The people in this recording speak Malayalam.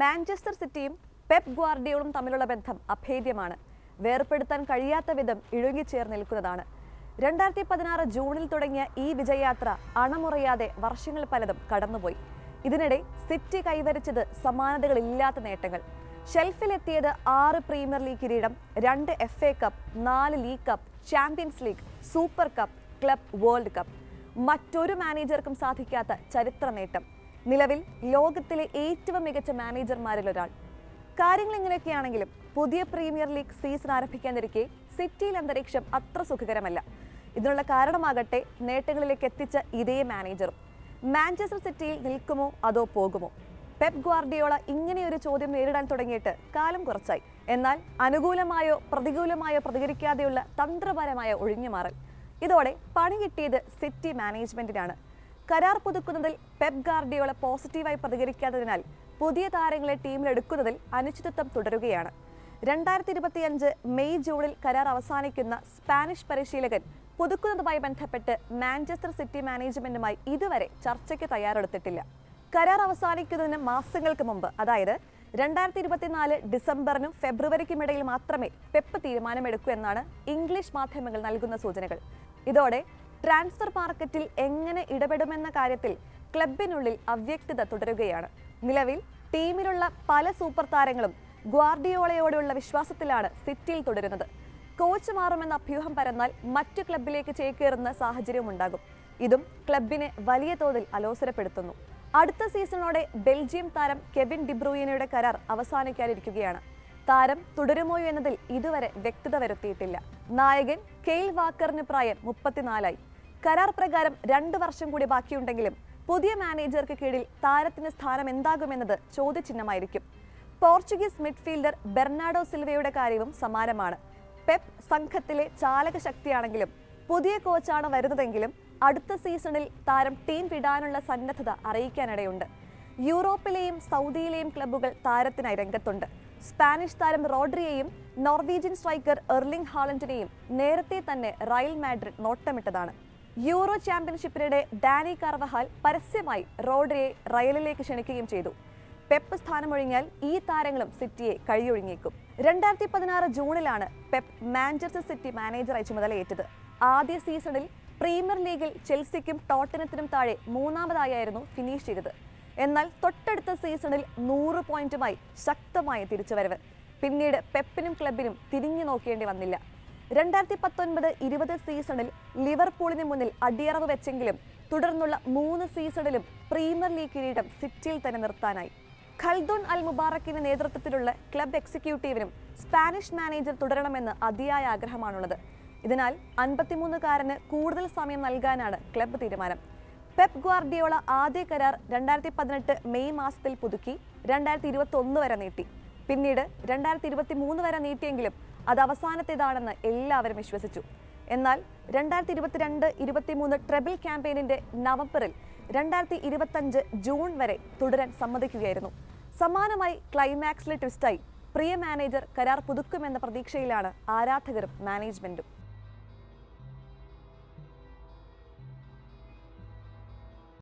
മാഞ്ചസ്റ്റർ സിറ്റിയും പെപ് ഗ്വാർഡിയോളും തമ്മിലുള്ള ബന്ധം അഭേദ്യമാണ്. വേർപെടുത്താൻ കഴിയാത്ത വിധം ഇഴുകിച്ചേർന്ന് നിൽക്കുന്നതാണ്. രണ്ടായിരത്തി പതിനാറ് ജൂണിൽ തുടങ്ങിയ ഈ വിജയയാത്ര അണമുറയാതെ വർഷങ്ങൾ പലതും കടന്നുപോയി. ഇതിനിടെ സിറ്റി കൈവരിച്ചത് സമാനതകളില്ലാത്ത നേട്ടങ്ങൾ. ഷെൽഫിലെത്തിയത് ആറ് പ്രീമിയർ ലീഗ് കിരീടം രണ്ട് എഫ് എ കപ്പ് നാല് league cup champions league super cup club world cup. മറ്റൊരു മാനേജർക്കും സാധിക്കാത്ത ചരിത്ര നേട്ടം. നിലവിൽ ലോകത്തിലെ ഏറ്റവും മികച്ച മാനേജർമാരിൽ ഒരാൾ കാര്യങ്ങൾ ഇങ്ങനെയൊക്കെയാണെങ്കിലും പുതിയ പ്രീമിയർ ലീഗ് സീസൺ ആരംഭിക്കാനിരിക്കെ സിറ്റിയിൽ അന്തരീക്ഷം അത്ര സുഖകരമല്ല. ഇതിനുള്ള കാരണമാകട്ടെ നേട്ടങ്ങളിലേക്ക് എത്തിച്ച ഇതേ മാനേജറും. മാഞ്ചസ്റ്റർ സിറ്റിയിൽ നിൽക്കുമോ അതോ പോകുമോ? പെപ് ഗ്വാർഡിയോള ഇങ്ങനെയൊരു ചോദ്യം നേരിടാൻ തുടങ്ങിയിട്ട് കാലം കുറച്ചായി. എന്നാൽ അനുകൂലമായോ പ്രതികൂലമായോ പ്രതികരിക്കാതെയുള്ള തന്ത്രപരമായ ഒഴിഞ്ഞുമാറൽ. ഇതോടെ പണി കിട്ടിയത് സിറ്റി മാനേജ്മെന്റിനാണ്. കരാർ പുതുക്കുന്നതിൽ പെപ് ഗാർഡിയോള പോസിറ്റീവായി പ്രതികരിക്കാത്തതിനാൽ പുതിയ താരങ്ങളെ ടീമിലെടുക്കുന്നതിൽ അനിശ്ചിതത്വം തുടരുകയാണ്. രണ്ടായിരത്തി ഇരുപത്തിയഞ്ച് മെയ് ജൂണിൽ കരാർ അവസാനിക്കുന്ന സ്പാനിഷ് പരിശീലകൻ പുതുക്കുന്നതുമായി ബന്ധപ്പെട്ട് മാഞ്ചസ്റ്റർ സിറ്റി മാനേജ്മെന്റുമായി ഇതുവരെ ചർച്ചയ്ക്ക് തയ്യാറെടുത്തിട്ടില്ല. കരാർ അവസാനിക്കുന്നതിന് മാസങ്ങൾക്ക് മുമ്പ് അതായത് രണ്ടായിരത്തി ഇരുപത്തിനാല് ഡിസംബറിനും ഫെബ്രുവരിക്കും ഇടയിൽ മാത്രമേ പെപ്പ് തീരുമാനമെടുക്കൂ എന്നാണ് ഇംഗ്ലീഷ് മാധ്യമങ്ങൾ നൽകുന്ന സൂചനകൾ. ഇതോടെ ട്രാൻസ്ഫർ മാർക്കറ്റിൽ എങ്ങനെ ഇടപെടുമെന്ന കാര്യത്തിൽ ക്ലബിനുള്ളിൽ അവ്യക്തത തുടരുകയാണ്. നിലവിൽ ടീമിലുള്ള പല സൂപ്പർ താരങ്ങളും ഗ്വാർഡിയോളയോടുള്ള വിശ്വാസത്തിലാണ് സിറ്റിയിൽ തുടരുന്നത്. കോച്ച് മാറുമെന്ന അഭ്യൂഹം പരന്നാൽ മറ്റു ക്ലബിലേക്ക് ചേക്കേറുന്ന സാഹചര്യമുണ്ടാകും ഇതും ക്ലബിനെ വലിയ തോതിൽ അലോസരപ്പെടുത്തുന്നു. അടുത്ത സീസണോടെ ബെൽജിയം താരം കെവിൻ ഡിബ്രൂയിനയുടെ കരാർ അവസാനിക്കാനിരിക്കുകയാണ്. താരം തുടരുമോ എന്നതിൽ ഇതുവരെ വ്യക്തത വരുത്തിയിട്ടില്ല. നായകൻ കെയിൽ വാക്കറിന് പ്രായം മുപ്പത്തിനാലായി. കരാർ പ്രകാരം രണ്ട് വർഷം കൂടി ബാക്കിയുണ്ടെങ്കിലും പുതിയ മാനേജർക്ക് കീഴിൽ താരത്തിന്റെ സ്ഥാനം എന്താകുമെന്നത് ചോദ്യചിഹ്നമായിരിക്കും. പോർച്ചുഗീസ് മിഡ്ഫീൽഡർ ബെർണാഡോ സിൽവയുടെ കാര്യവും സമാനമാണ്. പെപ് സംഘത്തിലെ ചാലക ശക്തിയാണെങ്കിലും പുതിയ കോച്ചാണ് വരുന്നതെങ്കിലും അടുത്ത സീസണിൽ താരം ടീം വിടാനുള്ള സന്നദ്ധത അറിയിക്കാനിടയുണ്ട്. യൂറോപ്പിലെയും സൗദിയിലെയും ക്ലബ്ബുകൾ താരത്തിനായി രംഗത്തുണ്ട്. സ്പാനിഷ് താരം റോഡ്രിയെയും നോർവീജിയൻ സ്ട്രൈക്കർ എർലിംഗ് ഹാളൻഡിനെയും നേരത്തെ തന്നെ റയൽ മാഡ്രിഡ് നോട്ടമിട്ടതാണ്. യൂറോ ചാമ്പ്യൻഷിപ്പിനിടെ ഡാനി കാർവഹാൽ പരസ്യമായി റോഡ്രിയെ റയലിലേക്ക് ക്ഷണിക്കുകയും ചെയ്തു. പെപ്പ് സ്ഥാനമൊഴിഞ്ഞാൽ ഈ താരങ്ങളും സിറ്റിയെ കഴിയൊഴുങ്ങിയേക്കും രണ്ടായിരത്തി പതിനാറ് ജൂണിലാണ് പെപ്പ് മാഞ്ചസ്റ്റർ സിറ്റി മാനേജറായി ചുമതലയേറ്റത്. ആദ്യ സീസണിൽ പ്രീമിയർ ലീഗിൽ ചെൽസിക്കും ടോട്ടനത്തിനും താഴെ മൂന്നാമതായിരുന്നു ഫിനിഷ് ചെയ്തത്. എന്നാൽ തൊട്ടടുത്ത സീസണിൽ നൂറ് പോയിന്റുമായി ശക്തമായ തിരിച്ചുവരവ്. പിന്നീട് പെപ്പിനും ക്ലബിനും തിരിഞ്ഞു നോക്കേണ്ടി വന്നില്ല. രണ്ടായിരത്തി പത്തൊൻപത് ഇരുപത് സീസണിൽ ലിവർപൂളിന് മുന്നിൽ അടിയറവ് വെച്ചെങ്കിലും തുടർന്നുള്ള മൂന്ന് സീസണിലും പ്രീമിയർ ലീഗ് കിരീടം സിറ്റിയിൽ തന്നെ നിർത്താനായി. ഖൽദോൺ അൽ മുബാറക്കിന്റെ നേതൃത്വത്തിലുള്ള ക്ലബ് എക്സിക്യൂട്ടീവിനും സ്പാനിഷ് മാനേജർ തുടരണമെന്ന് അതിയായ ആഗ്രഹമാണുള്ളത്. ഇതിനാൽ അൻപത്തിമൂന്നുകാരന് കൂടുതൽ സമയം നൽകാനാണ് ക്ലബ്ബ് തീരുമാനം. പെപ് ഗ്വാർഡിയോള ആദ്യ കരാർ രണ്ടായിരത്തി പതിനെട്ട് മെയ് മാസത്തിൽ പുതുക്കി രണ്ടായിരത്തി ഇരുപത്തി ഒന്ന് വരെ നീട്ടി. പിന്നീട് രണ്ടായിരത്തി ഇരുപത്തി മൂന്ന് വരെ നീട്ടിയെങ്കിലും അത് അവസാനത്തേതാണെന്ന് എല്ലാവരും വിശ്വസിച്ചു. എന്നാൽ രണ്ടായിരത്തി ഇരുപത്തിരണ്ട് ഇരുപത്തിമൂന്ന് ട്രബിൾ ക്യാമ്പയിനിന്റെ നവംബറിൽ രണ്ടായിരത്തി ഇരുപത്തഞ്ച് ജൂൺ വരെ തുടരാൻ സമ്മതിക്കുകയായിരുന്നു. സമാനമായി ക്ലൈമാക്സിലെ ട്വിസ്റ്റായി പ്രിയ മാനേജർ കരാർ പുതുക്കുമെന്ന പ്രതീക്ഷയിലാണ് ആരാധകരും മാനേജ്മെന്റും